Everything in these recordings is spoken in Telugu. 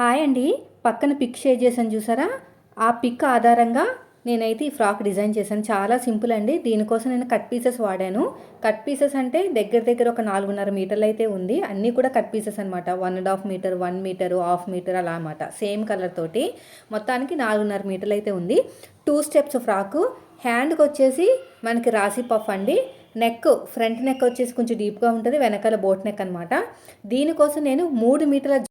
హాయ్ అండి. పక్కన పిక్ షేర్ చేశాను చూసారా? ఆ పిక్ ఆధారంగా నేనైతే ఈ ఫ్రాక్ డిజైన్ చేశాను. చాలా సింపుల్ అండి. దీనికోసం నేను కట్ పీసెస్ వాడాను. కట్ పీసెస్ అంటే దగ్గర దగ్గర ఒక నాలుగున్నర మీటర్లు అయితే ఉంది. అన్నీ కూడా కట్ పీసెస్ అనమాట one and half meter one meter half meter అలా అనమాట సేమ్ కలర్ తోటి మొత్తానికి నాలుగున్నర మీటర్లు అయితే ఉంది. టూ స్టెప్స్ ఫ్రాకు. హ్యాండ్కి వచ్చేసి మనకి రాసి పఫ్ అండి. నెక్ ఫ్రంట్ నెక్ వచ్చేసి కొంచెం డీప్గా ఉంటుంది. వెనకాల బోట్ నెక్ అనమాట దీనికోసం నేను మూడు మీటర్ల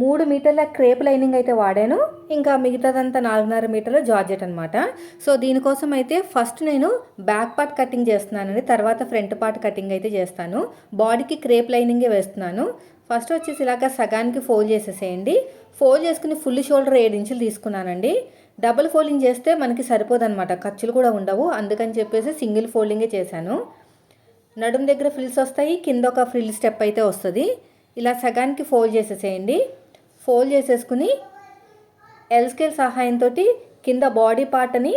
మూడు మీటర్ల క్రేప్ లైనింగ్ అయితే వాడాను. ఇంకా మిగతాదంతా నాలుగున్నర మీటర్ల జార్జెట్ అనమాట సో దీనికోసం అయితే ఫస్ట్ నేను బ్యాక్ పార్ట్ కటింగ్ చేస్తున్నానండి. తర్వాత ఫ్రంట్ పార్ట్ కటింగ్ అయితే చేస్తాను. బాడీకి క్రేప్ లైనింగే వేస్తున్నాను. ఫస్ట్ వచ్చేసి ఇలాగ సగానికి ఫోల్డ్ చేసేసేయండి. ఫోల్డ్ చేసుకుని ఫుల్ షోల్డర్ ఏడు ఇంచులు తీసుకున్నానండి. డబుల్ ఫోల్డింగ్ చేస్తే మనకి సరిపోదన్నమాట. ఖర్చులు కూడా ఉండవు. అందుకని చెప్పేసి సింగిల్ ఫోల్డింగే చేశాను. నడుం దగ్గర ఫ్రిల్స్ వస్తాయి. కింద ఒక ఫ్రిల్ స్టెప్ అయితే వస్తుంది. ఇలా సగానికి ఫోల్డ్ చేసేసేయండి. ఫోల్డ్ చేసేసుకుని ఎల్ స్కేల్ సహాయంతో కింద బాడీ పార్ట్ని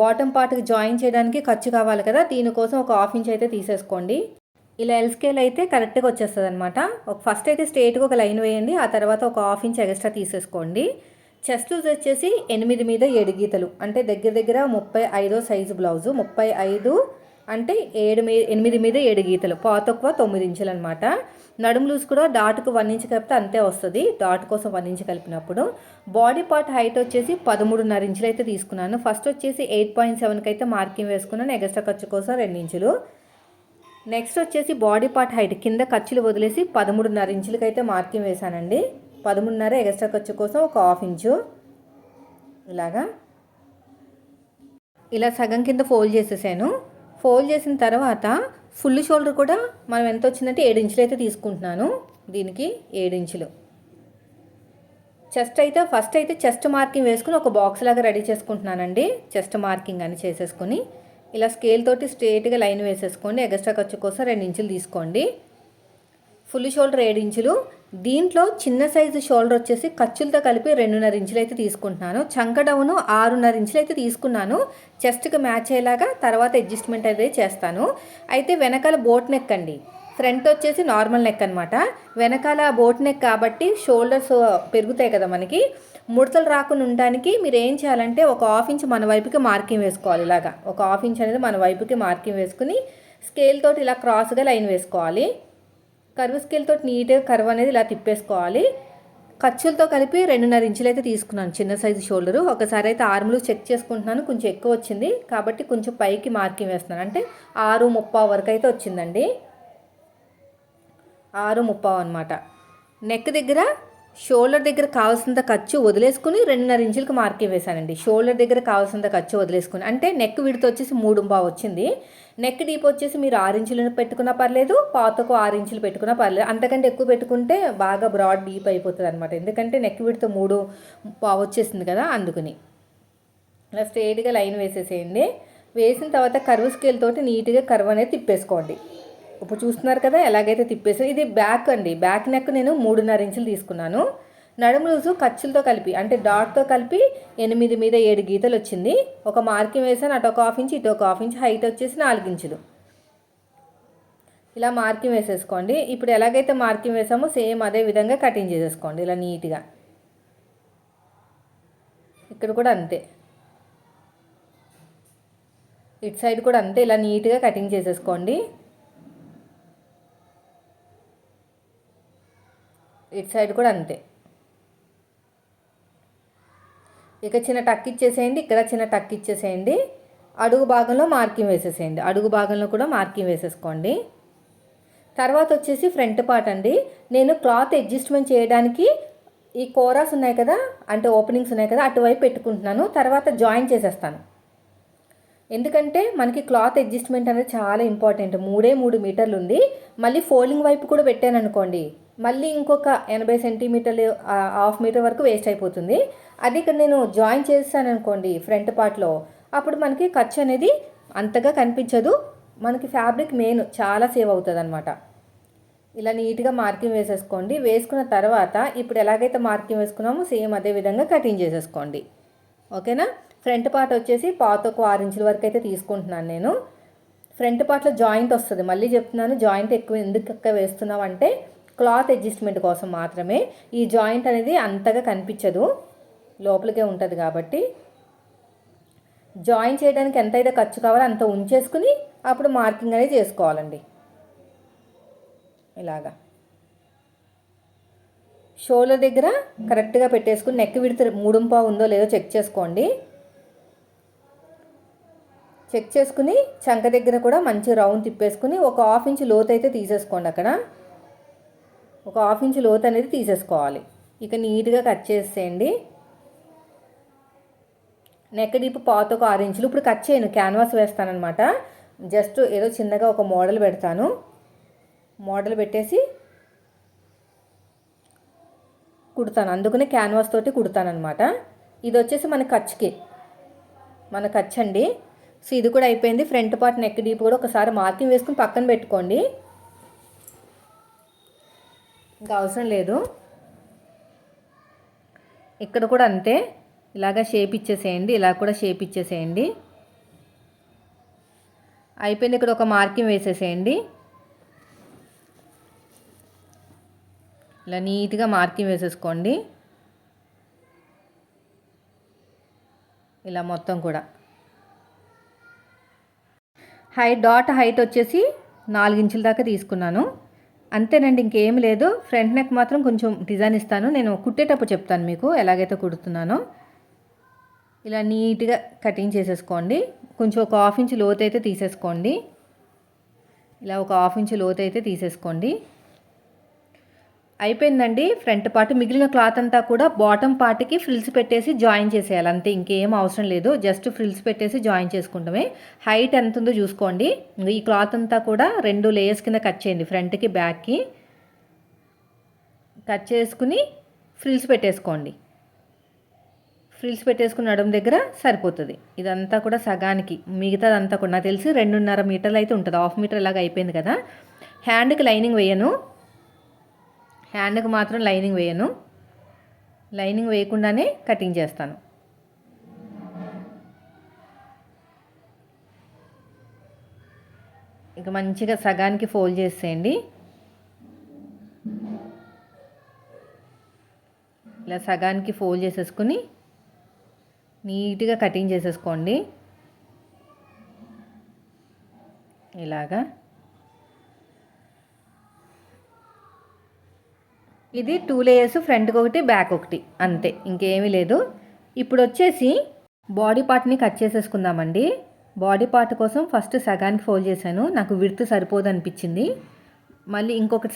బాటమ్ పార్ట్కి జాయిన్ చేయడానికి ఖర్చు కావాలి కదా. దీనికోసం ఒక హాఫ్ ఇంచ్ అయితే తీసేసుకోండి. ఇలా ఎల్ స్కేల్ అయితే కరెక్ట్గా వచ్చేస్తుంది అనమాట ఒక ఫస్ట్ అయితే స్ట్రేట్గా ఒక లైన్ వేయండి. ఆ తర్వాత ఒక హాఫ్ ఇంచ్ ఎక్స్ట్రా తీసేసుకోండి. చెస్ట్ లూజ్ వచ్చేసి ఎనిమిది మీద ఏడు గీతలు. అంటే దగ్గర దగ్గర ముప్పై ఐదో సైజు బ్లౌజు ముప్పై ఐదు అంటే ఏడు మీ ఎనిమిది మీద ఏడు గీతలు. పాతక్కువ తొమ్మిది ఇంచులు అనమాట నడుము లూజ్ కూడా డాట్కు వన్ ఇంచ్ కలిపితే అంతే వస్తుంది. డాట్ కోసం వన్ ఇంచ్ కలిపినప్పుడు. బాడీ పార్ట్ హైట్ వచ్చేసి పదమూడున్నర ఇంచులు అయితే తీసుకున్నాను. ఫస్ట్ వచ్చేసి ఎయిట్ పాయింట్ సెవెన్కి అయితే మార్కింగ్ వేసుకున్నాను. ఎగస్ట్రా ఖర్చు కోసం రెండు ఇంచులు. నెక్స్ట్ వచ్చేసి బాడీ పార్ట్ హైట్ కింద ఖర్చులు వదిలేసి పదమూడున్నర ఇంచులకి అయితే మార్కింగ్ వేశానండి పదమూడున్నర ఎగస్ట్రా ఖర్చు కోసం ఒక హాఫ్ ఇంచు. ఇలాగా. ఇలా సగం కింద ఫోల్డ్ చేసేసాను. ఫోల్డ్ చేసిన తర్వాత ఫుల్ షోల్డర్ కూడా మనం ఎంత వచ్చిందంటే ఏడు ఇంచులు అయితే తీసుకుంటున్నాను. దీనికి ఏడు ఇంచులు. చెస్ట్ అయితే ఫస్ట్ అయితే చెస్ట్ మార్కింగ్ వేసుకుని ఒక బాక్స్ లాగా రెడీ చేసుకుంటున్నానండి. చెస్ట్ మార్కింగ్ అని చేసేసుకొని. ఇలా స్కేల్ తోటి స్ట్రేట్గా లైన్ వేసేసుకోండి. ఎగస్ట్రా ఖర్చు కోసం రెండు ఇంచులు తీసుకోండి. ఫుల్ షోల్డర్ ఏడు ఇంచులు. దీంట్లో చిన్న సైజు షోల్డర్ వచ్చేసి ఖర్చులతో కలిపి రెండున్నర ఇంచులు అయితే తీసుకుంటున్నాను. చంక డౌను ఆరున్నర ఇంచులు అయితే తీసుకున్నాను. చెస్ట్కి మ్యాచ్ అయ్యేలాగా తర్వాత అడ్జస్ట్మెంట్ అయితే చేస్తాను. అయితే వెనకాల బోట్ నెక్ అండి. ఫ్రంట్ వచ్చేసి నార్మల్ నెక్ అనమాట వెనకాల బోట్ నెక్ కాబట్టి షోల్డర్స్ పెరుగుతాయి కదా మనకి. ముడతలు రాకుండా ఉండడానికి మీరు ఏం చేయాలంటే ఒక హాఫ్ ఇంచ్ మన వైపుకి మార్కింగ్ వేసుకోవాలి ఇలాగా. ఒక హాఫ్ ఇంచ్ అనేది మన వైపుకి మార్కింగ్ వేసుకుని స్కేల్ తోటి ఇలా క్రాస్గా లైన్ వేసుకోవాలి. కరువు స్కేల్ తోటి నీట్గా కర్వ్ అనేది ఇలా తిప్పేసుకోవాలి. ఖర్చులతో కలిపి రెండున్నర ఇంచులు అయితే తీసుకున్నాను. చిన్న సైజు షోల్డరు. ఒకసారి అయితే ఆర్ములు చెక్ చేసుకుంటున్నాను. కొంచెం ఎక్కువ వచ్చింది. కాబట్టి కొంచెం పైకి మార్కింగ్ వేస్తున్నాను. అంటే ఆరు ముప్పావు వరకు అయితే వచ్చిందండి. ఆరు ముప్పావు అనమాట నెక్ దగ్గర షోల్డర్ దగ్గర కావాల్సినంత ఖర్చు వదిలేసుకుని రెండున్నర ఇంచులకు మార్కింగ్ వేశానండి. షోల్డర్ దగ్గర కావాల్సినంత ఖర్చు వదిలేసుకుని. అంటే నెక్ విడత వచ్చేసి మూడు బావు వచ్చింది. నెక్ డీప్ వచ్చేసి మీరు ఆరు ఇంచులు పెట్టుకున్నా పర్లేదు పాతకు ఆరు ఇంచులు పెట్టుకున్నా పర్లేదు. అంతకంటే ఎక్కువ పెట్టుకుంటే బాగా బ్రాడ్ డీప్ అయిపోతుంది అనమాట ఎందుకంటే నెక్ విడత మూడు పావు వచ్చేసింది కదా అందుకుని. ఇలా స్ట్రేట్గా లైన్ వేసేసేయండి. వేసిన తర్వాత కర్వ్ స్కేల్ తోటి నీట్గా కర్వ్ అనేది తిప్పేసుకోండి. ఇప్పుడు చూస్తున్నారు కదా ఎలాగైతే తిప్పేసి ఇది బ్యాక్ అండి. బ్యాక్ నెక్ నేను మూడున్నర ఇంచులు తీసుకున్నాను. నడుము లూజు ఖర్చులతో కలిపి అంటే డాట్తో కలిపి ఎనిమిది మీద ఏడు గీతలు వచ్చింది. ఒక మార్కింగ్ వేసాను అటు ఒక హాఫ్ ఇంచ్ ఇటు ఒక హాఫ్ ఇంచ్ హైట్ వచ్చేసి నాలుగు ఇంచులు. ఇలా మార్కింగ్ వేసేసుకోండి. ఇప్పుడు ఎలాగైతే మార్కింగ్ వేసామో సేమ్ అదే విధంగా కటింగ్ చేసేసుకోండి ఇలా నీట్గా. ఇక్కడ కూడా అంతే. ఇటు సైడ్ కూడా అంతే ఇలా నీట్గా కటింగ్ చేసేసుకోండి. ఇటు సైడ్ కూడా అంతే. ఇక చిన్న టక్ ఇచ్చేసేయండి ఇక్కడ చిన్న టక్ ఇచ్చేసేయండి. అడుగు భాగంలో మార్కింగ్ వేసేసేయండి. అడుగు భాగంలో కూడా మార్కింగ్ వేసేసుకోండి. తర్వాత వచ్చేసి ఫ్రంట్ పార్ట్ అండి. నేను క్లాత్ అడ్జస్ట్మెంట్ చేయడానికి ఈ కోరాస్ ఉన్నాయి కదా అంటే ఓపెనింగ్స్ ఉన్నాయి కదా అటువైపు పెట్టుకుంటున్నాను. తర్వాత జాయిన్ చేసేస్తాను. ఎందుకంటే మనకి క్లాత్ అడ్జస్ట్మెంట్ అనేది చాలా ఇంపార్టెంట్. మూడే మూడు మీటర్లు ఉంది. మళ్ళీ ఫోల్డింగ్ వైపు కూడా పెట్టాను అనుకోండి. మళ్ళీ ఇంకొక ఎనభై సెంటీమీటర్లు హాఫ్ మీటర్ వరకు వేస్ట్ అయిపోతుంది. అది ఇక్కడ నేను జాయిన్ చేస్తాను అనుకోండి ఫ్రంట్ పార్ట్లో. అప్పుడు మనకి ఖర్చు అనేది అంతగా కనిపించదు. మనకి ఫ్యాబ్రిక్ మెయిన్ చాలా సేవ్ అవుతుంది అనమాట ఇలా నీట్గా మార్కింగ్ వేసేసుకోండి. వేసుకున్న తర్వాత ఇప్పుడు ఎలాగైతే మార్కింగ్ వేసుకున్నామో సేమ్ అదే విధంగా కటింగ్ చేసేసుకోండి. ఓకేనా? ఫ్రంట్ పార్ట్ వచ్చేసి పాతకు ఆరు ఇంచుల వరకు అయితే తీసుకుంటున్నాను నేను. ఫ్రంట్ పార్ట్లో జాయింట్ వస్తుంది. మళ్ళీ చెప్తున్నాను జాయింట్ ఎక్కువ ఎందుకు ఎక్కువ వేస్తున్నాం అంటే క్లాత్ అడ్జస్ట్మెంట్ కోసం మాత్రమే ఈ జాయింట్ అనేది అంతగా కనిపించదు. లోపలికే ఉంటుంది కాబట్టి జాయిన్ చేయడానికి ఎంతైతే ఖర్చు కావాలో అంత ఉంచేసుకుని అప్పుడు మార్కింగ్ అనేది చేసుకోవాలండి. ఇలాగా. షోల్డర్ దగ్గర కరెక్ట్గా పెట్టేసుకుని నెక్ విడితే మూడుంపా ఉందో లేదో చెక్ చేసుకోండి. చెక్ చేసుకుని చంక దగ్గర కూడా మంచి రౌండ్ తిప్పేసుకుని ఒక హాఫ్ ఇంచ్ లోతు అయితే తీసేసుకోండి అక్కడ. ఒక హాఫ్ ఇంచ్ లోతు అనేది తీసేసుకోవాలి. ఇక నీట్గా కట్ చేసేయండి. నెక్ డీప్ పాత ఒక ఆరు ఇంచులు. ఇప్పుడు కట్ చేయను క్యాన్వాస్ వేస్తానమాట జస్ట్ ఏదో చిన్నగా ఒక మోడల్ పెడతాను. మోడల్ పెట్టేసి కుడతాను. అందుకనే క్యాన్వాస్ తోటి కుడతానమాట ఇది వచ్చేసి మన ఖర్చుకి మన ఖర్చు అండి సో ఇది కూడా అయిపోయింది. ఫ్రంట్ పార్ట్ నెక్ డీప్ కూడా ఒకసారి మార్కింగ్ వేసుకుని పక్కన పెట్టుకోండి. ఇంకా అవసరం లేదు. ఇక్కడ కూడా అంతే. ఇలాగా షేప్ ఇచ్చేసేయండి. ఇలా కూడా షేప్ ఇచ్చేసేయండి. అయిపోయింది ఇక్కడ ఒక మార్కింగ్ వేసేసేయండి. ఇలా నీట్గా మార్కింగ్ వేసేసుకోండి. ఇలా మొత్తం కూడా. హై డాట్ హైట్ వచ్చేసి నాలుగు ఇంచుల దాకా తీసుకున్నాను. అంతేనండి ఇంకేం లేదు. ఫ్రంట్ నెక్ మాత్రం కొంచెం డిజైన్ ఇస్తాను. నేను కుట్టేటప్పుడు చెప్తాను మీకు ఎలాగైతే కుడుతున్నానో. ఇలా నీట్గా కటింగ్ చేసేసుకోండి. కొంచెం ఒక హాఫ్ ఇంచ్ లోతు అయితే తీసేసుకోండి. ఇలా ఒక హాఫ్ ఇంచ్ లోతు అయితే తీసేసుకోండి. అయిపోయిందండి. ఫ్రంట్ పార్ట్ మిగిలిన క్లాత్ అంతా కూడా బాటమ్ పార్ట్కి ఫ్రిల్స్ పెట్టేసి జాయిన్ చేసేయాలి. అంతే ఇంకేం అవసరం లేదు. జస్ట్ ఫ్రిల్స్ పెట్టేసి జాయిన్ చేసుకుంటామే. హైట్ ఎంత ఉందో చూసుకోండి ఈ క్లాత్ అంతా కూడా రెండు లేయర్స్ కింద కట్ చేయండి. ఫ్రంట్కి బ్యాక్కి కట్ చేసుకుని ఫ్రిల్స్ పెట్టేసుకోండి. ఫ్రిల్స్ పెట్టేసుకుని నడుము దగ్గర సరిపోతుంది. ఇదంతా కూడా సగానికి. మిగతాదంతా కూడా. నాకు తెలిసి రెండున్నర మీటర్లు అయితే ఉంటుంది. హాఫ్ మీటర్ లాగా అయిపోయింది కదా. హ్యాండ్కి లైనింగ్ వేయను. హ్యాండ్కి మాత్రం లైనింగ్ వేయను. లైనింగ్ వేయకుండానే కటింగ్ చేస్తాను. ఇక మంచిగా సగానికి ఫోల్డ్ చేసేయండి. ఇలా సగానికి ఫోల్డ్ చేసేసుకుని నీట్గా కటింగ్ చేసేసుకోండి. ఇలాగా. ఇది టూ లేయర్స్ ఫ్రంట్కి ఒకటి బ్యాక్ ఒకటి. అంతే ఇంకేమీ లేదు. ఇప్పుడు వచ్చేసి బాడీ పార్ట్ని కట్ చేసేసుకుందామండి. బాడీ పార్ట్ కోసం ఫస్ట్ సగానికి ఫోల్డ్ చేశాను. నాకు విడుతు సరిపోదు అనిపించింది. మళ్ళీ ఇంకొకటి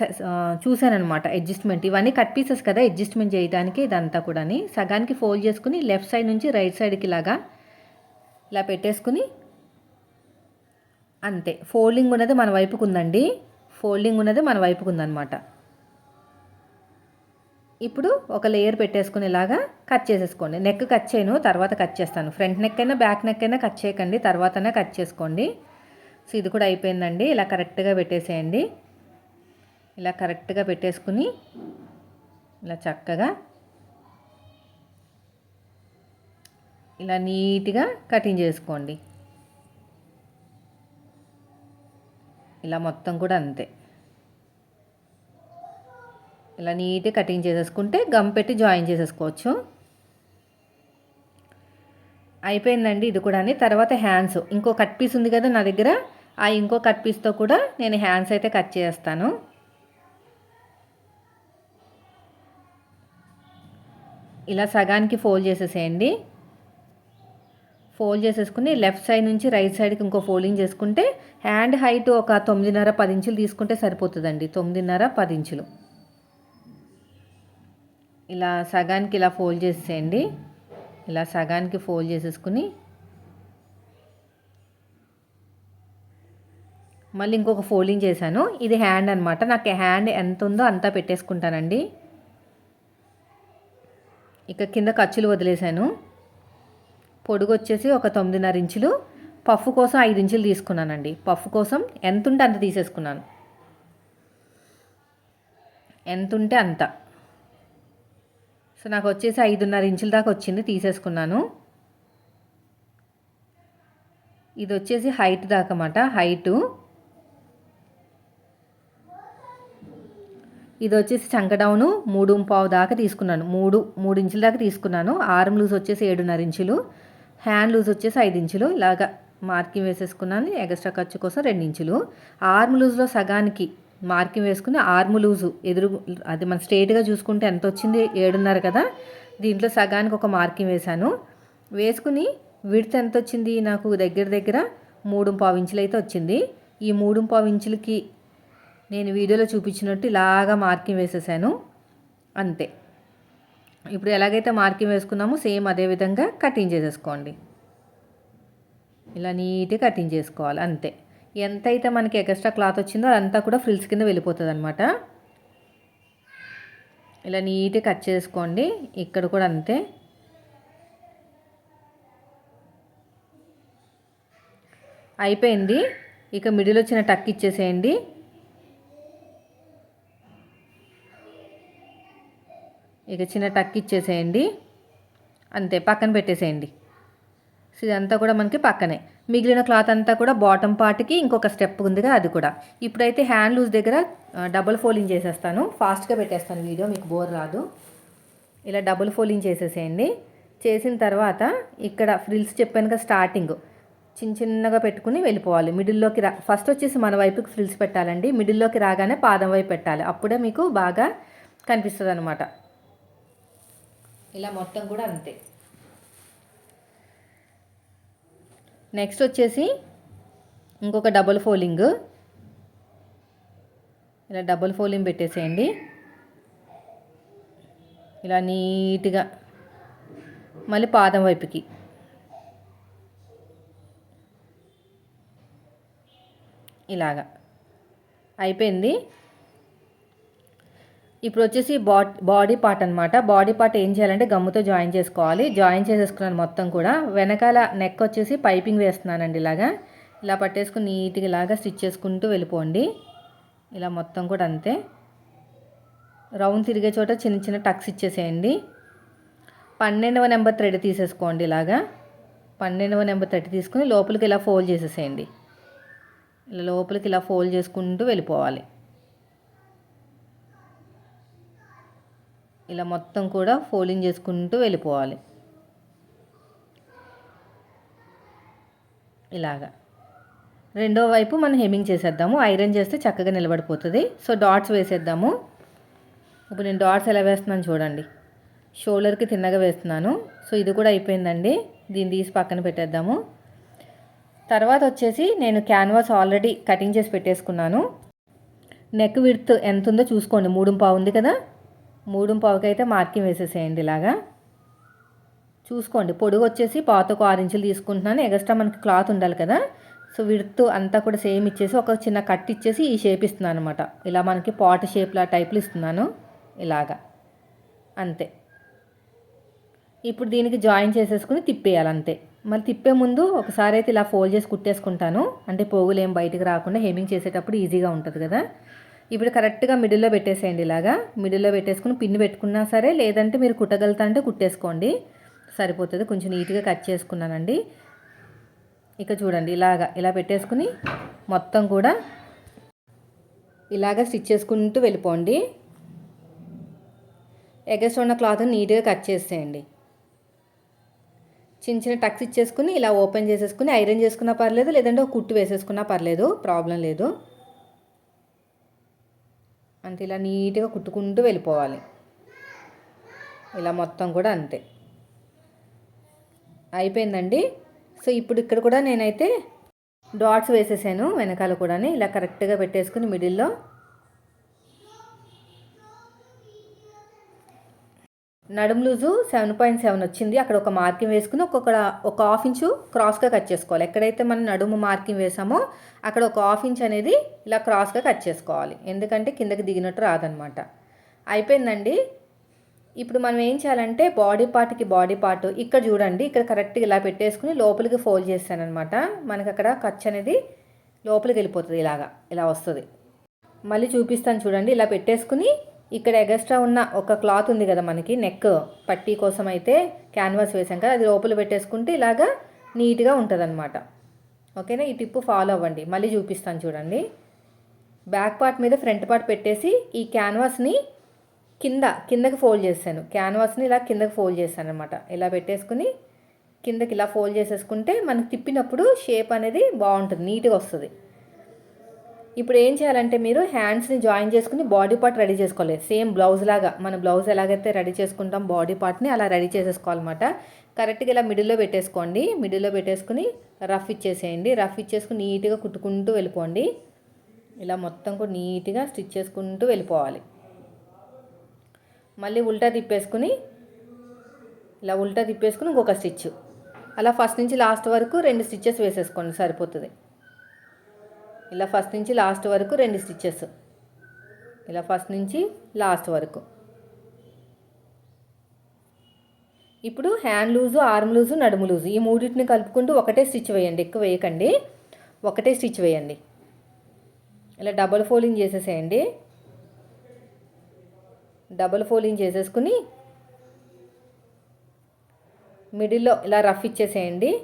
చూశానమాట అడ్జస్ట్మెంట్. ఇవన్నీ కట్ పీసెస్ కదా అడ్జస్ట్మెంట్ చేయడానికి ఇదంతా కూడా సగానికి ఫోల్డ్ చేసుకుని లెఫ్ట్ సైడ్ నుంచి రైట్ సైడ్కి ఇలాగా ఇలా పెట్టేసుకుని అంతే. ఫోల్డింగ్ ఉన్నది మన వైపుకు ఉందండి ఫోల్డింగ్ ఉన్నది మన వైపుకు ఉందన్నమాట ఇప్పుడు ఒక లేయర్ పెట్టేసుకుని ఇలాగా కట్ చేసేసుకోండి. నెక్ కట్ చేయను తర్వాత కట్ చేస్తాను. ఫ్రంట్ నెక్ అయినా బ్యాక్ నెక్ అయినా కట్ చేయకండి తర్వాతనే కట్ చేసుకోండి. సో ఇది కూడా అయిపోయిందండి. ఇలా కరెక్ట్గా పెట్టేసేయండి. ఇలా కరెక్ట్గా పెట్టేసుకుని ఇలా చక్కగా ఇలా నీట్గా కటింగ్ చేసుకోండి. ఇలా మొత్తం కూడా అంతే. ఇలా నీట్గా కటింగ్ చేసేసుకుంటే గమ్ పెట్టి జాయిన్ చేసేసుకోవచ్చు. అయిపోయిందండి ఇది కూడా తర్వాత హ్యాండ్స్. ఇంకో కట్ పీస్ ఉంది కదా నా దగ్గర. ఆ ఇంకో కట్ పీస్తో కూడా నేను హ్యాండ్స్ అయితే కట్ చేస్తాను. ఇలా సగానికి ఫోల్డ్ చేసేసేయండి. ఫోల్డ్ చేసేసుకుని లెఫ్ట్ సైడ్ నుంచి రైట్ సైడ్కి ఇంకో ఫోల్డింగ్ చేసుకుంటే హ్యాండ్ హైట్ ఒక తొమ్మిదిన్నర పది ఇంచులు తీసుకుంటే సరిపోతుందండి. తొమ్మిదిన్నర పది ఇంచులు. ఇలా సగానికి ఇలా ఫోల్డ్ చేసేయండి. ఇలా సగానికి ఫోల్డ్ చేసేసుకుని మళ్ళీ ఇంకొక ఫోల్డింగ్ చేశాను. ఇది హ్యాండ్ అనమాట నాకు హ్యాండ్ ఎంత ఉందో అంతా పెట్టేసుకుంటానండి. ఇక కింద ఖర్చులు వదిలేశాను. పొడుగు వచ్చేసి ఒక తొమ్మిదిన్నర ఇంచులు. పఫ్ కోసం ఐదు ఇంచులు తీసుకున్నానండి. పఫ్ కోసం ఎంత ఉంటే అంత తీసేసుకున్నాను. ఎంత ఉంటే అంత. సో నాకు వచ్చేసి ఐదున్నర ఇంచుల దాకా వచ్చింది తీసేసుకున్నాను. ఇది వచ్చేసి హైట్ దాకా అన్నమాట హైటు. ఇది వచ్చేసి చంకడౌను మూడు పావు దాకా తీసుకున్నాను మూడు మూడు ఇంచుల దాకా తీసుకున్నాను. ఆర్మ్ లూజ్ వచ్చేసి ఏడున్నర ఇంచులు హ్యాండ్ లూజ్ వచ్చేసి ఐదు ఇంచులు ఇలాగా మార్కింగ్ వేసేసుకున్నాను ఎక్స్ట్రా ఖర్చు కోసం రెండు ఇంచులు. ఆర్మ్ లూజ్లో సగానికి మార్కింగ్ వేసుకుని ఆర్మ్ లూజు. ఎదురు అది మన స్ట్రేట్గా చూసుకుంటే ఎంత వచ్చింది? ఏడున్నర కదా. దీంట్లో సగానికి ఒక మార్కింగ్ వేశాను. వేసుకుని విడత ఎంత వచ్చింది? నాకు దగ్గర దగ్గర మూడు పావు ఇంచులు అయితే వచ్చింది. ఈ మూడు పావు ఇంచులకి నేను వీడియోలో చూపించినట్టు ఇలాగా మార్కింగ్ వేసేసాను. అంతే. ఇప్పుడు ఎలాగైతే మార్కింగ్ వేసుకున్నామో సేమ్ అదే విధంగా కటింగ్ చేసేసుకోండి. ఇలా నీట్గా కటింగ్ చేసుకోవాలి. అంతే. ఎంతైతే మనకి ఎక్స్ట్రా క్లాత్ వచ్చిందో అదంతా కూడా ఫ్రిల్స్ కింద వెళ్ళిపోతుంది అనమాట ఇలా నీట్గా కట్ చేసుకోండి. ఇక్కడ కూడా అంతే. అయిపోయింది. ఇక మిడిల్ వచ్చిన టక్ ఇచ్చేసేయండి. ఇక చిన్న టక్ ఇచ్చేసేయండి. అంతే పక్కన పెట్టేసేయండి. సో ఇదంతా కూడా మనకి పక్కనే. మిగిలిన క్లాత్ అంతా కూడా బాటమ్ పార్ట్కి ఇంకొక స్టెప్ ఉందిగా అది కూడా. ఇప్పుడైతే హ్యాండ్ లూజ్ దగ్గర డబుల్ ఫోల్డింగ్ చేసేస్తాను. ఫాస్ట్గా పెట్టేస్తాను వీడియో మీకు బోర్ రాదు. ఇలా డబుల్ ఫోల్డింగ్ చేసేసేయండి. చేసిన తర్వాత ఇక్కడ ఫ్రిల్స్ చెప్పాను కదా స్టార్టింగ్. చిన్న చిన్నగా పెట్టుకుని వెళ్ళిపోవాలి. మిడిల్లోకి రా ఫస్ట్ వచ్చేసి మన వైపుకి ఫ్రిల్స్ పెట్టాలండి. మిడిల్లోకి రాగానే పాదం వైపు పెట్టాలి. అప్పుడే మీకు బాగా కనిపిస్తుంది అనమాట ఇలా మొత్తం కూడా అంతే. నెక్స్ట్ వచ్చేసి ఇంకొక డబుల్ ఫోలింగ్ ఇలా డబుల్ ఫోలింగ్ పెట్టేసేయండి. ఇలా నీట్గా మళ్ళీ పాదం వైపుకి. ఇలాగా. అయిపోయింది. ఇప్పుడు వచ్చేసి బాడీ పార్ట్ అనమాట బాడీ పార్ట్ ఏం చేయాలంటే గమ్ముతో జాయిన్ చేసుకోవాలి. జాయిన్ చేసేసుకున్నాను మొత్తం కూడా. వెనకాల నెక్ వచ్చేసి పైపింగ్ వేస్తున్నానండి ఇలాగా. ఇలా పట్టేసుకుని నీట్గా ఇలాగా స్టిచ్ చేసుకుంటూ వెళ్ళిపోండి. ఇలా మొత్తం కూడా అంతే. రౌండ్ తిరిగే చోట చిన్న చిన్న టక్స్ ఇచ్చేసేయండి. పన్నెండవ నెంబర్ థ్రెడ్ తీసేసుకోండి ఇలాగా. పన్నెండవ నెంబర్ థ్రెడ్ తీసుకుని లోపలికి ఇలా ఫోల్డ్ చేసేసేయండి. ఇలా లోపలికి ఇలా ఫోల్డ్ చేసుకుంటూ వెళ్ళిపోవాలి. ఇలా మొత్తం కూడా ఫోల్డింగ్ చేసుకుంటూ వెళ్ళిపోవాలి. ఇలాగా. రెండో వైపు మనం హెమ్మింగ్ చేసేద్దాము. ఐరన్ చేస్తే చక్కగా నిలబడిపోతుంది. So dots వేసేద్దాము. ఇప్పుడు నేను డాట్స్ ఎలా వేస్తున్నాను చూడండి. షోల్డర్కి తిన్నగా వేస్తున్నాను. సో ఇది కూడా అయిపోయిందండి. దీన్ని తీసి పక్కన పెట్టేద్దాము. తర్వాత వచ్చేసి నేను క్యాన్వాస్ ఆల్రెడీ కటింగ్ చేసి పెట్టేసుకున్నాను. నెక్ విడ్త్ ఎంత ఉందో చూసుకోండి. మూడు పావు ఉంది కదా. మూడు పావుకి అయితే మార్కింగ్ వేసేసేయండి ఇలాగా. చూసుకోండి పొడుగు వచ్చేసి పాతకు ఆరు ఇంచులు తీసుకుంటున్నాను. ఎగస్ట్రా మనకి క్లాత్ ఉండాలి కదా. సో విడుతు అంతా కూడా సేమ్ ఇచ్చేసి ఒక చిన్న కట్ ఇచ్చేసి ఈ షేప్ ఇస్తున్నాను అనమాట ఇలా మనకి పాట్ షేప్లా టైప్లు ఇస్తున్నాను. ఇలాగా. అంతే. ఇప్పుడు దీనికి జాయిన్ చేసేసుకుని తిప్పేయాలి అంతే. మళ్ళీ తిప్పే ముందు ఒకసారి అయితే ఇలా ఫోల్డ్ చేసి కుట్టేసుకుంటాను. అంటే పోగులు ఏం బయటకు రాకుండా హెమింగ్ చేసేటప్పుడు ఈజీగా ఉంటుంది కదా. ఇప్పుడు కరెక్ట్గా మిడిల్లో పెట్టేసేయండి ఇలాగా. మిడిల్లో పెట్టేసుకుని పిన్ పెట్టుకున్నా సరే లేదంటే మీరు కుట్టగలుగుతా అంటే కుట్టేసుకోండి. సరిపోతుంది. కొంచెం నీట్గా కట్ చేసుకున్నానండి. ఇక చూడండి ఇలాగా ఇలా పెట్టేసుకుని మొత్తం కూడా ఇలాగ స్టిచ్ చేసుకుంటూ వెళ్ళిపోండి. ఎగస్ట్ ఉన్న క్లాత్ నీట్గా కట్ చేసేయండి. చిన్న చిన్న టక్స్ ఇచ్చేసుకుని ఇలా ఓపెన్ చేసేసుకుని ఐరన్ చేసుకున్నా పర్లేదు లేదంటే ఒక కుట్టు వేసేసుకున్నా పర్లేదు ప్రాబ్లం లేదు. అంటే ఇలా నీట్గా కుట్టుకుంటూ వెళ్ళిపోవాలి. ఇలా మొత్తం కూడా అంతే. అయిపోయిందండి. సో ఇప్పుడు ఇక్కడ కూడా నేనైతే డాట్స్ వేసేసాను. వెనకాల కూడా ఇలా కరెక్ట్గా పెట్టేసుకుని మిడిల్లో నడుము లూజు సెవెన్ పాయింట్ సెవెన్ వచ్చింది. అక్కడ ఒక మార్కింగ్ వేసుకుని ఒక్కొక్క ఒక హాఫ్ ఇంచు క్రాస్గా కట్ చేసుకోవాలి. ఎక్కడైతే మనం నడుము మార్కింగ్ వేసామో అక్కడ ఒక హాఫ్ ఇంచ్ అనేది ఇలా క్రాస్గా కట్ చేసుకోవాలి. ఎందుకంటే కిందకి దిగినట్టు రాదనమాట. అయిపోయిందండి. ఇప్పుడు మనం ఏం చేయాలంటే బాడీ పార్ట్కి బాడీ పార్ట్ ఇక్కడ చూడండి. ఇక్కడ కరెక్ట్గా ఇలా పెట్టేసుకుని లోపలికి ఫోల్డ్ చేస్తానమాట మనకి అక్కడ ఖర్చు అనేది లోపలికి వెళ్ళిపోతుంది ఇలాగా. ఇలా వస్తుంది. మళ్ళీ చూపిస్తాను చూడండి. ఇలా పెట్టేసుకుని ఇక్కడ ఎగస్ట్రా ఉన్న ఒక క్లాత్ ఉంది కదా మనకి నెక్ పట్టీ కోసం అయితే క్యాన్వాస్ వేసాం కదా అది లోపల పెట్టేసుకుంటే ఇలాగా నీట్గా ఉంటుంది అనమాట ఓకేనా? ఈ టిప్పు ఫాలో అవ్వండి. మళ్ళీ చూపిస్తాను చూడండి. బ్యాక్ పార్ట్ మీద ఫ్రంట్ పార్ట్ పెట్టేసి ఈ క్యాన్వాస్ని కింద కిందకి ఫోల్డ్ చేశాను. క్యాన్వాస్ని ఇలా కిందకి ఫోల్డ్ చేశాను అనమాట ఇలా పెట్టేసుకుని కిందకి ఇలా ఫోల్డ్ చేసేసుకుంటే మనకు తిప్పినప్పుడు షేప్ అనేది బాగుంటుంది నీట్గా వస్తుంది. ఇప్పుడు ఏం చేయాలంటే మీరు హ్యాండ్స్ని జాయిన్ చేసుకుని బాడీ పార్ట్ రెడీ చేసుకోవాలి. సేమ్ బ్లౌజ్ లాగా మన బ్లౌజ్ ఎలాగైతే రెడీ చేసుకుంటాం బాడీ పార్ట్ని అలా రెడీ చేసేసుకోవాలన్నమాట. కరెక్ట్గా ఇలా మిడిల్లో పెట్టేసుకోండి. మిడిల్లో పెట్టేసుకుని రఫ్ ఇచ్చేసేయండి. రఫ్ ఇచ్చేసుకుని నీట్గా కుట్టుకుంటూ వెళ్ళిపోండి. ఇలా మొత్తం కూడా నీట్గా స్టిచ్ చేసుకుంటూ వెళ్ళిపోవాలి. మళ్ళీ ఉల్టా తిప్పేసుకుని ఇలా ఉల్టా తిప్పేసుకుని ఇంకొక స్టిచ్ అలా ఫస్ట్ నుంచి లాస్ట్ వరకు రెండు స్టిచ్చెస్ వేసేసుకోండి సరిపోతుంది. ఇలా ఫస్ట్ నుంచి లాస్ట్ వరకు రెండు స్టిచ్చెస్ ఇలా ఫస్ట్ నుంచి లాస్ట్ వరకు. ఇప్పుడు హ్యాండ్ లూజు ఆర్మ్ లూజు నడుము లూజు ఈ మూడింటిని కలుపుకుంటూ ఒకటే స్టిచ్ వేయండి. ఎక్కువ వేయకండి. ఒకటే స్టిచ్ వేయండి. ఇలా డబల్ ఫోల్డింగ్ చేసేసేయండి. డబల్ ఫోల్డింగ్ చేసేసుకుని మిడిల్లో ఇలా రఫ్ ఇచ్చేసేయండి.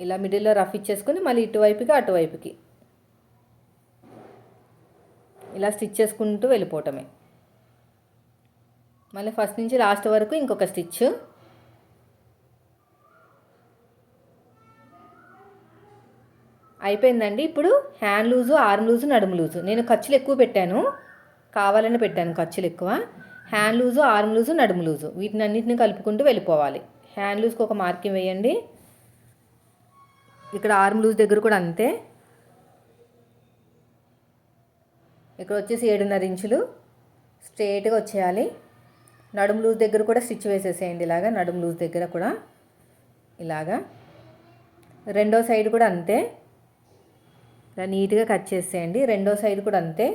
ఇలా మిడిల్లో రఫ్ ఇచ్చేసుకుని మళ్ళీ ఇటువైపుకి అటువైపుకి. ఇలా స్టిచ్ చేసుకుంటూ వెళ్ళిపోవటమే. మళ్ళీ ఫస్ట్ నుంచి లాస్ట్ వరకు ఇంకొక స్టిచ్ అయిపోయిందండి. ఇప్పుడు హ్యాండ్ లూజు ఆర్మ్ లూజు నడుము లూజు. నేను ఖర్చులు ఎక్కువ పెట్టాను. కావాలని పెట్టాను ఖర్చులు ఎక్కువ. హ్యాండ్ లూజు ఆర్మ్ లూజు నడుము లూజు. వీటిని అన్నింటిని కలుపుకుంటూ వెళ్ళిపోవాలి. హ్యాండ్ లూజ్కి ఒక మార్కింగ్ వేయండి. ఇక్కడ ఆర్మ్ లూజ్ దగ్గర కూడా అంతే. ఇక్కడ వచ్చేసి ఏడున్నర ఇంచులు. స్ట్రేట్గా వచ్చేయాలి. నడుము లూజ్ దగ్గర కూడా స్టిచ్ వేసేసేయండి ఇలాగా. నడుము లూజ్ దగ్గర కూడా ఇలాగా. రెండో సైడ్ కూడా అంతే. ఇలా నీట్గా కట్ చేసేయండి. రెండో సైడ్ కూడా అంతే.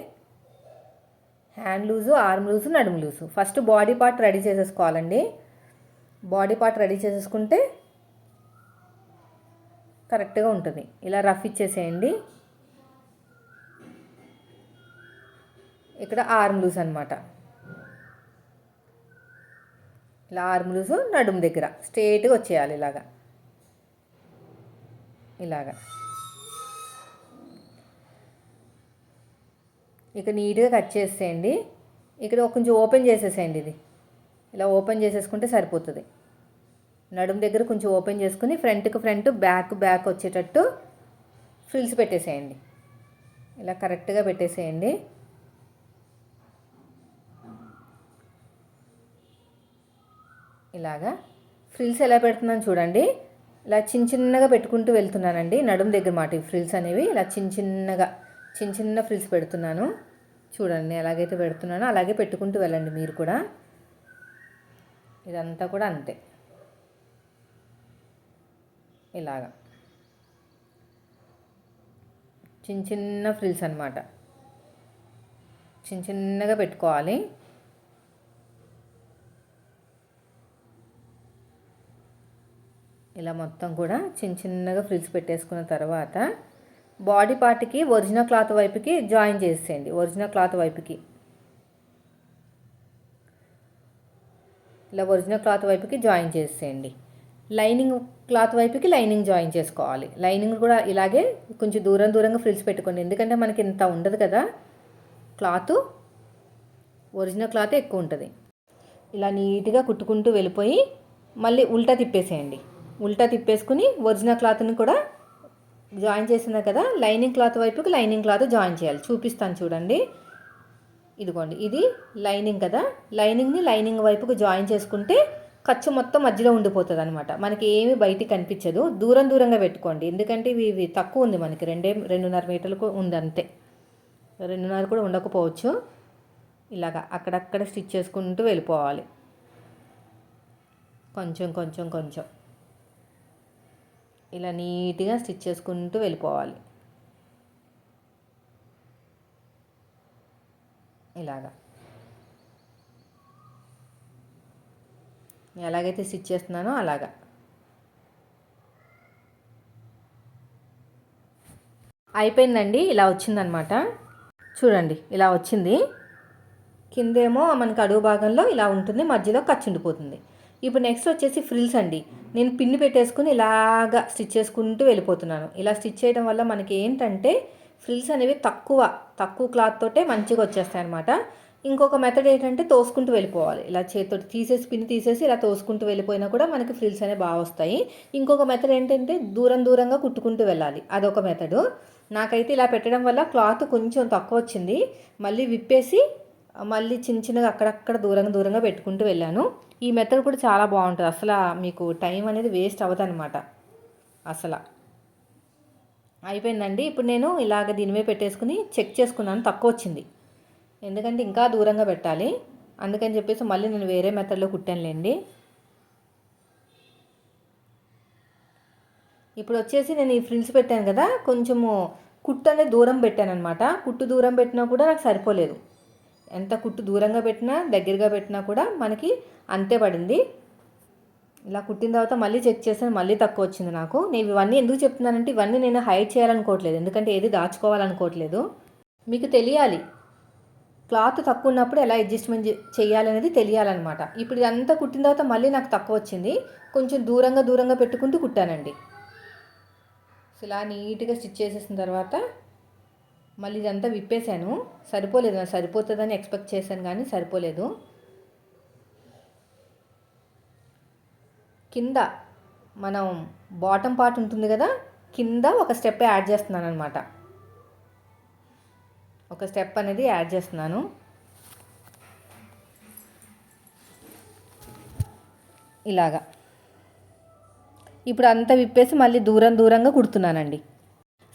హ్యాండ్ లూజు ఆర్మ్ లూజు నడుము loose first body part ready చేసేసుకోవాలండి. బాడీ పార్ట్ రెడీ చేసేసుకుంటే కరెక్ట్గా ఉంటుంది. ఇలా రఫ్ ఇచ్చేసేయండి. ఇక్కడ ఆర్మ్ లూజ్ అనమాట ఇలా ఆర్మ్ లూజ్ నడుము దగ్గర స్ట్రేట్గా వచ్చేయాలి ఇలాగా. ఇలాగా. ఇక నీట్గా కట్ చేసేయండి. ఇక్కడ కొంచెం ఓపెన్ చేసేసేయండి ఇది. ఇలా ఓపెన్ చేసేసుకుంటే సరిపోతుంది. నడుము దగ్గర కొంచెం ఓపెన్ చేసుకుని ఫ్రంట్కి ఫ్రంట్ బ్యాక్ బ్యాక్ వచ్చేటట్టు ఫ్రిల్స్ పెట్టేసేయండి. ఇలా కరెక్ట్గా పెట్టేసేయండి. ఇలాగా ఫ్రిల్స్ ఎలా పెడుతున్నాను చూడండి. ఇలా చిన్న చిన్నగా పెట్టుకుంటూ వెళ్తున్నానండి నడుము దగ్గర మాట ఫ్రిల్స్ అనేవి. ఇలా చిన్న చిన్నగా చిన్న చిన్న ఫ్రిల్స్ పెడుతున్నాను. చూడండి ఎలాగైతే పెడుతున్నానో అలాగే పెట్టుకుంటూ వెళ్ళండి మీరు కూడా. ఇదంతా కూడా అంతే. ఇలాగా. చిన్న చిన్న ఫ్రిల్స్ అనమాట చిన్న చిన్నగా పెట్టుకోవాలి. ఇలా మొత్తం కూడా చిన్న చిన్నగా ఫ్రిల్స్ పెట్టేసుకున్న తర్వాత బాడీ పార్ట్కి ఒరిజినల్ క్లాత్ వైపుకి జాయిన్ చేసేయండి. ఒరిజినల్ క్లాత్ వైపుకి. ఇలా ఒరిజినల్ క్లాత్ వైపుకి జాయిన్ చేసేయండి. లైనింగ్ క్లాత్ వైపుకి లైనింగ్ జాయిన్ చేసుకోవాలి. లైనింగ్ కూడా ఇలాగే కొంచెం దూరం దూరంగా ఫ్రిల్స్ పెట్టుకోండి. ఎందుకంటే మనకి ఇంత ఉండదు కదా. క్లాత్ ఒరిజినల్ క్లాత్ ఎక్కువ ఉంటుంది. ఇలా నీట్గా కుట్టుకుంటూ వెళ్ళిపోయి మళ్ళీ ఉల్టా తిప్పేసేయండి. ఉల్టా తిప్పేసుకుని ఒరిజినల్ క్లాత్ని కూడా జాయిన్ చేసిన కదా లైనింగ్ క్లాత్ వైపుకి లైనింగ్ క్లాత్ జాయిన్ చేయాలి. చూపిస్తాను చూడండి. ఇదిగోండి ఇది లైనింగ్ కదా. లైనింగ్ని లైనింగ్ వైపుకు జాయిన్ చేసుకుంటే ఖర్చు మొత్తం మధ్యలో ఉండిపోతుంది అనమాట మనకి ఏమి బయటికి కనిపించదు దూరం దూరంగా పెట్టుకోండి. ఎందుకంటే ఇవి ఇవి తక్కువ ఉంది మనకి. రెండే రెండున్నర మీటర్లకు ఉంది అంతే రెండున్నర కూడా ఉండకపోవచ్చు. ఇలాగా అక్కడక్కడ స్టిచ్ చేసుకుంటూ వెళ్ళిపోవాలి. కొంచెం కొంచెం కొంచెం. ఇలా నీట్గా స్టిచ్ చేసుకుంటూ వెళ్ళిపోవాలి. ఇలాగా. ఎలాగైతే స్టిచ్ చేస్తున్నానో అలాగా. అయిపోయిందండి ఇలా వచ్చిందనమాట. చూడండి ఇలా వచ్చింది. కిందేమో మనకి అడుగు భాగంలో ఇలా ఉంటుంది మధ్యలో కచ్చిండిపోతుంది ఇప్పుడు నెక్స్ట్ వచ్చేసి ఫ్రిల్స్ అండి. నేను పిన్ని పెట్టేసుకుని ఇలాగా స్టిచ్ చేసుకుంటూ వెళ్ళిపోతున్నాను. ఇలా స్టిచ్ చేయడం వల్ల మనకి ఏంటంటే ఫ్రిల్స్ అనేవి తక్కువ తక్కువ క్లాత్ తోటే మంచిగా వచ్చేస్తాయి అనమాట ఇంకొక మెథడ్ ఏంటంటే తోసుకుంటూ వెళ్ళిపోవాలి. ఇలా చేతితో తీసేసి పిన్ని తీసేసి ఇలా తోసుకుంటూ వెళ్ళిపోయినా కూడా మనకి ఫ్రిల్స్ అనేవి బాగా వస్తాయి. ఇంకొక మెథడ్ ఏంటంటే దూరం దూరంగా కుట్టుకుంటూ వెళ్ళాలి. అదొక మెథడు నాకైతే ఇలా పెట్టడం వల్ల క్లాత్ కొంచెం తక్కువ వచ్చింది. మళ్ళీ విప్పేసి మళ్ళీ చిన్న చిన్నగా అక్కడక్కడ దూరంగా దూరంగా పెట్టుకుంటూ వెళ్ళాను. ఈ మెథడ్ కూడా చాలా బాగుంటుంది. అసలు మీకు టైం అనేది వేస్ట్ అవ్వదు అనమాట అసలు. అయిపోయిందండి. ఇప్పుడు నేను ఇలాగ దీని మీద పెట్టేసుకుని చెక్ చేసుకున్నాను. తక్కువ వచ్చింది. ఎందుకంటే ఇంకా దూరంగా పెట్టాలి. అందుకని చెప్పేసి మళ్ళీ నేను వేరే మెథడ్లో కుట్టానులేండి. ఇప్పుడు వచ్చేసి నేను ఈ ఫ్రిల్స్ పెట్టాను కదా కొంచెము కుట్టు అనేది దూరం పెట్టాను అనమాట కుట్టు దూరం పెట్టినా కూడా నాకు సరిపోలేదు. ఎంత కుట్టు దూరంగా పెట్టినా దగ్గరగా పెట్టినా కూడా మనకి అంతే పడింది. ఇలా కుట్టిన తర్వాత మళ్ళీ చెక్ చేసాను మళ్ళీ తక్కువ వచ్చింది నాకు. నేను ఇవన్నీ ఎందుకు చెప్తున్నానంటే ఇవన్నీ నేను హైడ్ చేయాలనుకోవట్లేదు. ఎందుకంటే ఏది దాచుకోవాలనుకోవట్లేదు. మీకు తెలియాలి. క్లాత్ తక్కువ ఉన్నప్పుడు ఎలా అడ్జస్ట్మెంట్ చేయాలనేది తెలియాలన్నమాట. ఇప్పుడు ఇదంతా కుట్టిన తర్వాత మళ్ళీ నాకు తక్కువ వచ్చింది కొంచెం దూరంగా దూరంగా పెట్టుకుంటూ కుట్టానండి. సో ఇలా నీట్గా స్టిచ్ చేసేసిన తర్వాత మళ్ళీ ఇదంతా విప్పేశాను. సరిపోలేదు సరిపోతుందని ఎక్స్పెక్ట్ చేశాను కానీ సరిపోలేదు. కింద మనం బాటమ్ పార్ట్ ఉంటుంది కదా కింద ఒక స్టెప్ యాడ్ చేస్తున్నాను అనమాట ఒక స్టెప్ అనేది యాడ్ చేస్తున్నాను. ఇలాగా. ఇప్పుడు అంతా విప్పేసి మళ్ళీ దూరం దూరంగా కుడుతున్నానండి.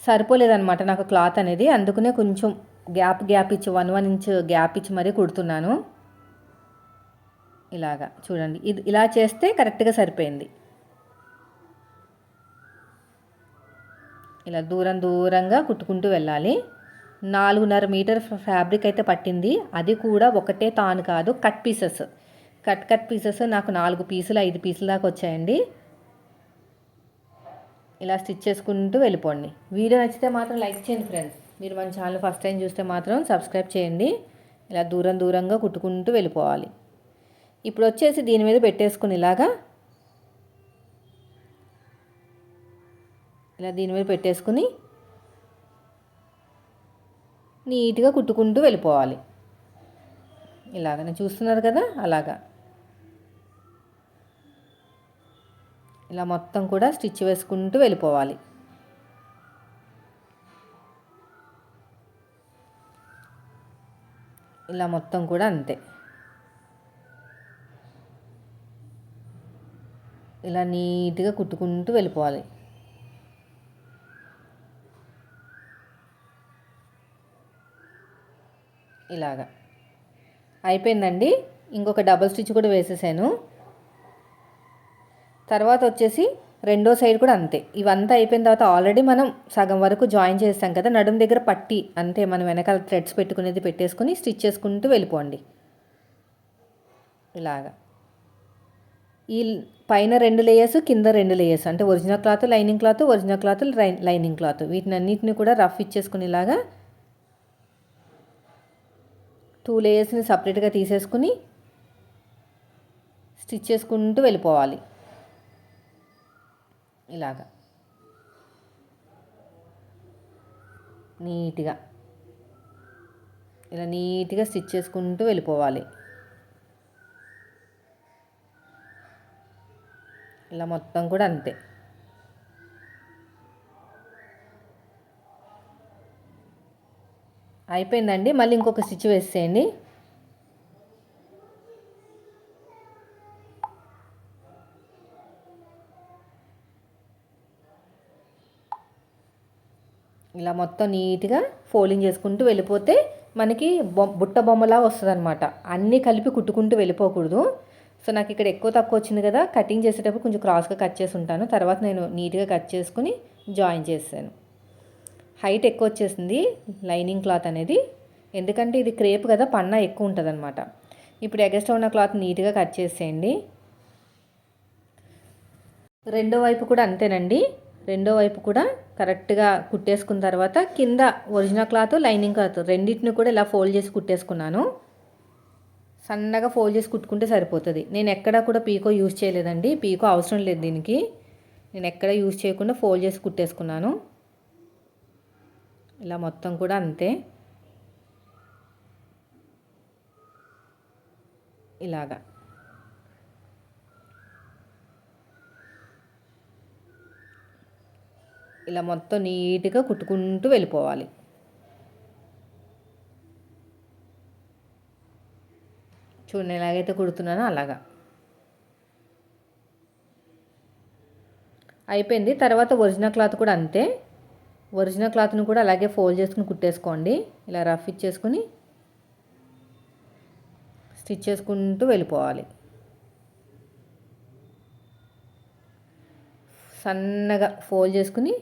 సరిపోలేదన్నమాట నాకు క్లాత్ అనేది అందుకనే కొంచెం గ్యాప్ గ్యాప్ ఇచ్చి వన్ వన్ ఇంచ్ గ్యాప్ ఇచ్చి మరీ కుడుతున్నాను. ఇలాగా చూడండి. ఇది ఇలా చేస్తే కరెక్ట్గా సరిపోయింది. ఇలా దూరం దూరంగా కుట్టుకుంటూ వెళ్ళాలి. నాలుగున్నర మీటర్ ఫ్యాబ్రిక్ అయితే పట్టింది. అది కూడా ఒకటే తాను కాదు cut pieces. Cut cut pieces నాకు నాలుగు పీసులు ఐదు పీసుల దాకా వచ్చాయండి. ఇలా స్టిచ్ చేసుకుంటూ వెళ్ళిపోండి. వీడియో నచ్చితే మాత్రం లైక్ చేయండి ఫ్రెండ్స్. మీరు మన ఛానల్ ఫస్ట్ టైం చూస్తే మాత్రం సబ్స్క్రైబ్ చేయండి. ఇలా దూరం దూరంగా కుట్టుకుంటూ వెళ్ళిపోవాలి. ఇప్పుడు వచ్చేసి దీని మీద పెట్టేసుకుని ఇలాగా. ఇలా దీని మీద పెట్టేసుకుని నీట్గా కుట్టుకుంటూ వెళ్ళిపోవాలి. ఇలాగనే చూస్తున్నారు కదా అలాగా. ఇలా మొత్తం కూడా స్టిచ్ వేసుకుంటూ వెళ్ళిపోవాలి. ఇలా మొత్తం కూడా అంతే. ఇలా నీట్గా కుట్టుకుంటూ వెళ్ళిపోవాలి. ఇలాగా. అయిపోయిందండి. ఇంకొక డబల్ స్టిచ్ కూడా వేసేసాను. తర్వాత వచ్చేసి రెండో సైడ్ కూడా అంతే. ఇవంతా అయిపోయిన తర్వాత ఆల్రెడీ మనం సగం వరకు జాయిన్ చేస్తాం కదా నడుము దగ్గర పట్టి అంతే మనం వెనకాల థ్రెడ్స్ పెట్టుకునేది పెట్టేసుకుని స్టిచ్ చేసుకుంటూ వెళ్ళిపోండి. ఇలాగా. ఈ పైన రెండు లేయర్స్ కింద రెండు లేయర్స్ అంటే original cloth lining cloth original cloth lining cloth వీటిని అన్నిటిని కూడా రఫ్ ఇచ్చేసుకునేలాగా టూ లేయర్స్ని సపరేట్గా తీసేసుకుని స్టిచ్ చేసుకుంటూ వెళ్ళిపోవాలి. ఇలాగా. నీట్గా. ఇలా నీట్గా స్టిచ్ చేసుకుంటూ వెళ్ళిపోవాలి. ఇలా మొత్తం కూడా అంతే. అయిపోయిందండి. మళ్ళీ ఇంకొక స్టిచ్ వేసేయండి. ఇలా మొత్తం నీట్గా ఫోల్డింగ్ చేసుకుంటూ వెళ్ళిపోతే మనకి బొ బుట్ట బొమ్మలా వస్తుంది అనమాట అన్నీ కలిపి కుట్టుకుంటూ వెళ్ళిపోకూడదు. సో నాకు ఇక్కడ ఎక్కువ తక్కువ వచ్చింది కదా కటింగ్ చేసేటప్పుడు కొంచెం క్రాస్గా కట్ చేసి ఉంటాను. తర్వాత నేను నీట్గా కట్ చేసుకుని జాయిన్ చేశాను హైట్ ఎక్కువ వచ్చేసింది లైనింగ్ క్లాత్ అనేది. ఎందుకంటే ఇది క్రేప్ కదా పన్నా ఎక్కువ ఉంటుంది అనమాట ఇప్పుడు ఎగస్ట్రా ఉన్న క్లాత్ నీట్గా కట్ చేసేయండి. రెండో వైపు కూడా అంతేనండి. రెండో వైపు కూడా కరెక్ట్గా కుట్టేసుకున్న తర్వాత కింద ఒరిజినల్ క్లాత్ లైనింగ్ క్లాత్ రెండింటిని కూడా ఇలా ఫోల్డ్ చేసి కుట్టేసుకున్నాను. సన్నగా ఫోల్డ్ చేసి కుట్టుకుంటే సరిపోతుంది. నేను ఎక్కడా కూడా పీకో యూజ్ చేయలేదండి. పీకో అవసరం లేదు దీనికి. నేను ఎక్కడ యూజ్ చేయకుండా ఫోల్డ్ చేసి కుట్టేసుకున్నాను. ఇలా మొత్తం కూడా అంతే. ఇలాగా. ఇలా మొత్తం నీట్గా కుట్టుకుంటూ వెళ్ళిపోవాలి. చూడండి ఎలాగైతే కుడుతున్నానో అలాగా. అయిపోయింది. తర్వాత ఒరిజినల్ క్లాత్ కూడా అంతే. ఒరిజినల్ క్లాత్ని కూడా అలాగే ఫోల్డ్ చేసుకుని కుట్టేసుకోండి. ఇలా రఫ్ ఇచ్చేసుకుని స్టిచ్ చేసుకుంటూ వెళ్ళిపోవాలి. సన్నగా ఫోల్డ్ చేసుకుని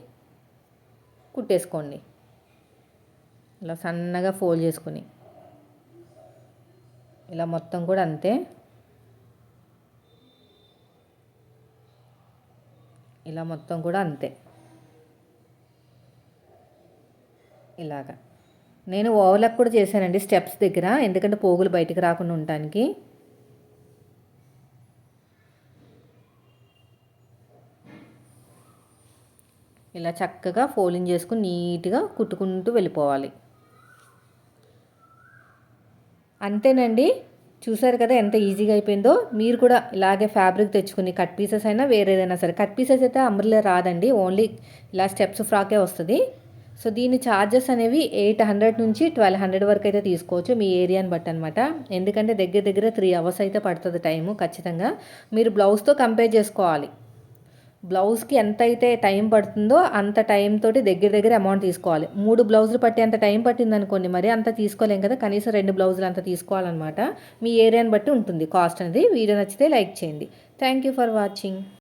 కుట్టేసుకోండి. ఇలా సన్నగా ఫోల్డ్ చేసుకుని. ఇలా మొత్తం కూడా అంతే. ఇలా మొత్తం కూడా అంతే. ఇలాగా. నేను ఓవర్లాక్ కూడా చేశానండి స్టెప్స్ దగ్గర ఎందుకంటే పోగులు బయటికి రాకుండా ఉండటానికి. ఇలా చక్కగా ఫోలింగ్ చేసుకుని నీట్గా కుట్టుకుంటూ వెళ్ళిపోవాలి. అంతేనండి. చూసారు కదా ఎంత ఈజీగా అయిపోయిందో. మీరు కూడా ఇలాగే ఫ్యాబ్రిక్ తెచ్చుకుని కట్ పీసెస్ అయినా వేరేదైనా సరే. కట్ పీసెస్ అయితే అంబ్రిలా రాదండి. ఓన్లీ ఇలా స్టెప్స్ ఫ్రాకే వస్తుంది. సో దీని ఛార్జెస్ అనేవి ఎయిట్ హండ్రెడ్ నుంచి ట్వెల్వ్ హండ్రెడ్ వరకు అయితే తీసుకోవచ్చు మీ ఏరియాని బట్టి అనమాట ఎందుకంటే దగ్గర దగ్గర త్రీ అవర్స్ అయితే పడుతుంది టైము ఖచ్చితంగా. మీరు బ్లౌజ్తో కంపేర్ చేసుకోవాలి. బ్లౌజ్కి ఎంత అయితే టైం పడుతుందో అంత టైం తోటి దగ్గర దగ్గర అమౌంట్ తీసుకోవాలి. మూడు బ్లౌజులు పట్టి అంత టైం పట్టింది అనుకోండి మరి అంత తీసుకోలేం కదా. కనీసం రెండు బ్లౌజులు అంత తీసుకోవాలన్నమాట. మీ ఏరియాని బట్టి ఉంటుంది. కాస్ట్ అనేది. వీడియో నచ్చితే లైక్ చేయండి. Thank you for watching